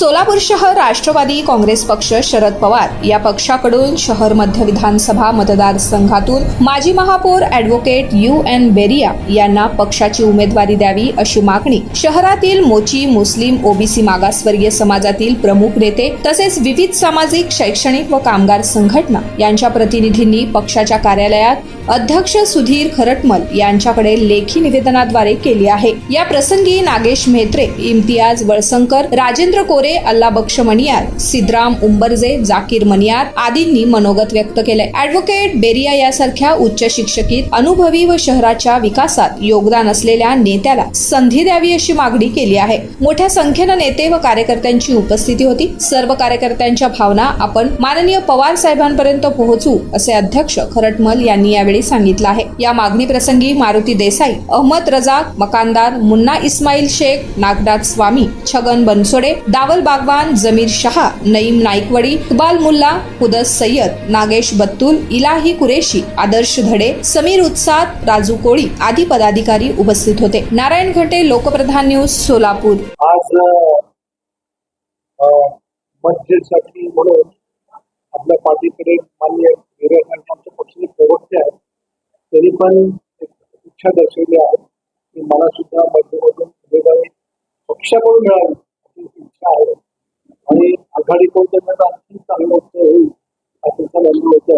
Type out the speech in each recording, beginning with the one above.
सोलापूर शहर राष्ट्रवादी काँग्रेस पक्ष शरद पवार या पक्षाकडून शहर मध्य विधानसभा मतदारसंघातून माजी महापौर ॲडव्होकेट यू एन बेरिया यांना पक्षाची उमेदवारी द्यावी अशी मागणी शहरातील मोची मुस्लिम ओबीसी मागासवर्गीय समाजातील प्रमुख नेते तसेच विविध सामाजिक शैक्षणिक व कामगार संघटना यांच्या प्रतिनिधींनी पक्षाच्या कार्यालयात अध्यक्ष सुधीर खरटमल यांच्याकडे लेखी निवेदनाद्वारे केली आहे. या प्रसंगी नागेश म्हेत्रे इम्तियाज वळसंकर राजेंद्र कोरे अल्ला बक्ष मणियार सिद्धराम उंबरजे जाकीर मणियार आदींनी मनोगत व्यक्त केले ऍडव्होकेट बेरिया यासारख्या उच्च शिक्षकीत अनुभवी व शहराच्या विकासात योगदान असलेल्या नेत्याला संधी द्यावी अशी मागणी केली आहे. मोठ्या संख्येनं नेते व कार्यकर्त्यांची उपस्थिती होती. सर्व कार्यकर्त्यांच्या भावना आपण माननीय पवार साहेबांपर्यंत पोहोचू असे अध्यक्ष खरटमल यांनी यावेळी सांगितलं आहे. या मागणी प्रसंगी मारुती देसाई अहमद रजाक मकानदार मुन्ना इस्माईल शेख नागनाथ स्वामी छगन बनसोडे दावल बागवान जमीर शहा नईम नाईकवडी इकबाल मुल्ला हुदस सय्यद नागेश बत्तुल इलाही कुरेशी आदर्श धडे समीर उत्साद राजू कोळी आदी पदाधिकारी उपस्थित होते. नारायण घटे लोकप्रधान न्यूज सोलापूर. आज मध्यसाठी म्हणून आपल्या पार्टीकडे मान्य विरोधकांचे आमच्या पक्षाचे प्रवक्ते आहेत. त्यांनी पण इच्छा दर्शवली आहे की मला सुद्धा मध्यमधून उमेदवारी पक्षाकडून मिळावी. आहे. आणि आघाडी कोणत्या आणखी चांगलं उत्तर होईल हा त्यांचा होत्या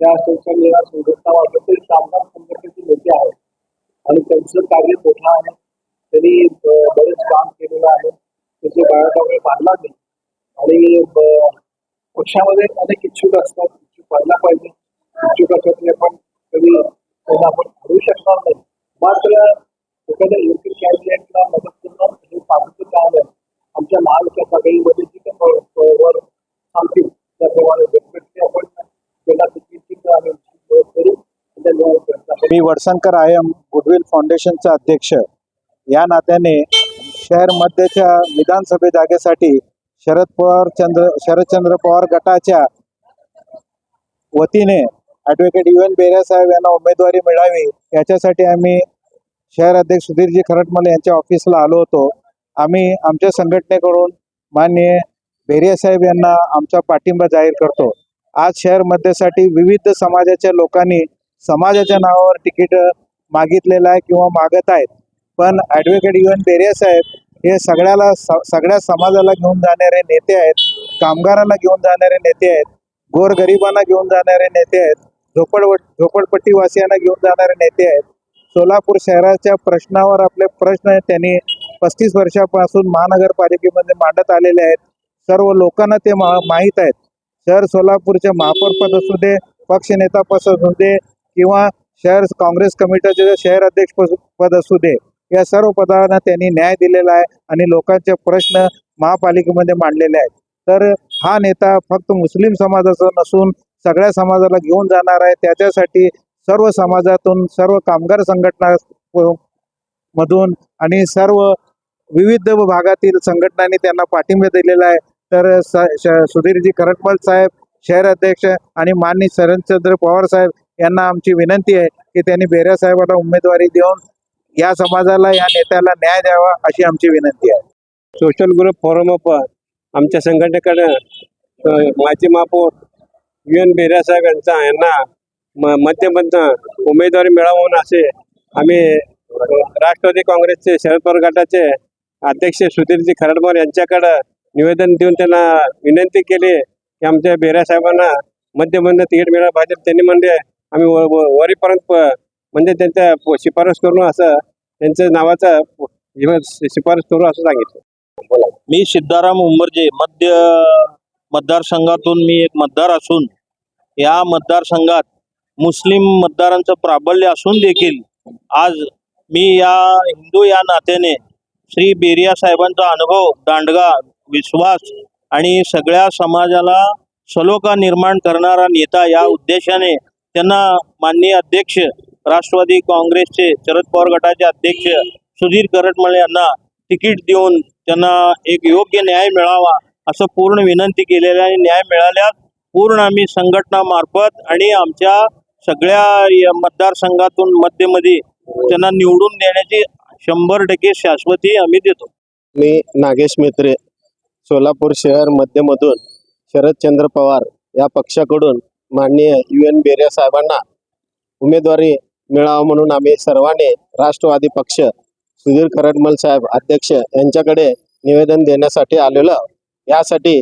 त्या संस्थांनी संघटना वाटत तरी कामगार संघटनेचे नेते आहेत. आणि त्यांचं कार्य मोठं आहे. त्यांनी बरेच काम केलेलं आहे. त्याचे बायोडाटा मांडला नाही. आणि पक्षामध्ये अनेक इच्छुक असतात. इच्छुक व्हायला पाहिजे. इच्छुकासाठी पण कधी त्यांना आपण हरवू शकणार नाही मात्र एखाद्या योग्य कॅन्डिडेटला मदत करणं हे पाठीचं काम आहे आमच्या महाविकास आघाडीमध्ये जी काही वर सांगतील. त्याप्रमाणे डेफिनेटली आपण त्याला तिकीट आम्ही करू मी वडसंकर आय एम गुडविल फाउंडेशनचा अध्यक्ष. या नात्याने शहर मध्यच्या विधानसभा जागेसाठी शरद पवार चंद्र शरदचंद्र पवार गटाच्या वतीने ॲडव्होकेट यू एन बेऱ्या साहेब यांना उमेदवारी मिळावी. याच्यासाठी आम्ही शहर अध्यक्ष सुधीरजी खरटमल यांच्या ऑफिसला आलो होतो. आम्ही आमच्या संघटनेकडून माननीय बेरिया साहेब यांना आमचा पाठिंबा जाहीर करतो. आज शहर मध्यसाठी विविध समाजाच्या लोकांनी समाजाच्या नावावर तिकीट मागितलेलं आहे किंवा मागत आहेत. पण ॲडव्होकेट यू एन बेरिया साहेब हे सगळ्याला स- सगळ्या समाजाला घेऊन जाणारे नेते आहेत कामगारांना घेऊन जाणारे नेते आहेत गोरगरिबांना घेऊन जाणारे नेते आहेत झोपड झोपडपट्टीवासियांना घेऊन जाणारे नेते आहेत. सोलापूर शहराच्या प्रश्नावर आपले प्रश्न त्यांनी पस्तीस वर्षापासून महानगरपालिकेमध्ये मांडत आलेले आहेत. सर्व लोकांना ते मा माहीत आहेत. शहर सोलापूरचे महापौर पद असू दे पक्षनेता पद असू दे किंवा शहर काँग्रेस कमिटीचे शहर अध्यक्ष पद- पद असू दे या सर्व पदांना त्यांनी न्याय दिलेला आहे आणि लोकांचे प्रश्न महापालिकेमध्ये मांडलेले आहेत. तर हा नेता फक्त मुस्लिम समाजाचा नसून सगळ्या समाजाला घेऊन जाणार आहे. त्याच्यासाठी सर्व समाजातून सर्व कामगार संघटना मधून आणि सर्व विविध भागातील संघटनांनी त्यांना पाठिंबा दिलेला आहे. तर स- श- सुधीरजी करटमल साहेब शहर अध्यक्ष आणि माननीय शरदचंद्र पवार साहेब यांना आमची विनंती आहे की त्यांनी बेऱ्या साहेबाला उमेदवारी देऊन या समाजाला या नेत्याला न्याय द्यावा अशी आमची विनंती आहे. सोशल ग्रुप फॉरम अप आमच्या संघटनेकडे माजी महापौर यू एन बेऱ्या साहेब यांचा यांना म उमेदवारी मिळावून असे आम्ही राष्ट्रवादी काँग्रेसचे शरद पवार गटाचे अध्यक्ष सुधीरजी खरडमोर यांच्याकडं निवेदन देऊन त्यांना विनंती केली की आमच्या बेऱ्या साहेबांना मध्यमधनं तिकीट मिळालं. पाहिजे त्यांनी म्हणजे आम्ही व- वरीपर्यंत म्हणजे त्यांच्या शिफारस करू असं त्यांचं नावाचा शिफारस करू असं सांगितलं. मी सिद्धाराम उंबरजे मध्य मतदारसंघातून मी एक मतदार असून या मतदारसंघात मुस्लिम मतदारांचं प्राबल्य असून देखील आज मी या हिंदू या नात्याने श्री बेरिया साहेबांचा अनुभव दांडगा विश्वास आणि सगळ्या समाजाला सलोखा निर्माण करणारा नेता या उद्देशाने त्यांना माननीय अध्यक्ष राष्ट्रवादी काँग्रेसचे शरद पवार गटाचे अध्यक्ष सुधीर करटमळे यांना तिकीट देऊन त्यांना एक योग्य न्याय मिळावा असं पूर्ण विनंती केलेली आणि न्याय मिळाल्यास पूर्ण आम्ही संघटनामार्फत आणि आमच्या सगळ्या मतदारसंघातून मध्यमध्ये त्यांना निवडून देण्याची शंभर टक्के शाश्वती आम्ही देतो. मी नागेश मेत्रे सोलापूर शहर मध्यमधून शरदचंद्र पवार या पक्षाकडून माननीय यू एन बेरिया साहेबांना उमेदवारी मिळावं म्हणून आम्ही सर्वांनी राष्ट्रवादी पक्ष सुधीर करटमल साहेब अध्यक्ष यांच्याकडे निवेदन देण्यासाठी आलेलो यासाठी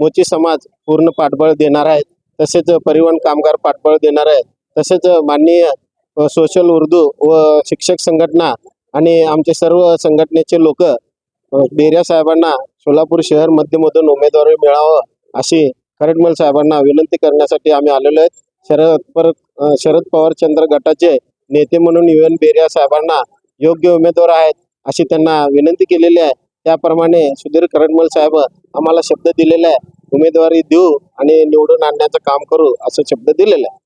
मोची समाज पूर्ण पाठबळ देणार आहे तसेच परिवहन कामगार पाठबळ देणार आहे तसेच माननीय सोशल उर्दू व शिक्षक संघटना आणि आमचे सर्व संघटनेचे लोक बेरिया साहेबांना सोलापूर शहर मध्यमधून उमेदवारी मिळावं अशी खरटमल साहेबांना विनंती करण्यासाठी आम्ही आलेलो आहेत. शरद पर शरद पवार चंद्र गटाचे नेते म्हणून यू एन बेरिया साहेबांना योग्य उमेदवार आहेत अशी त्यांना विनंती केलेली आहे. त्याप्रमाणे सुधीर करंडमल साहेब आम्हाला शब्द दिलेला आहे. उमेदवारी देऊ आणि निवडून आणण्याचं काम करू असं शब्द दिलेला आहे.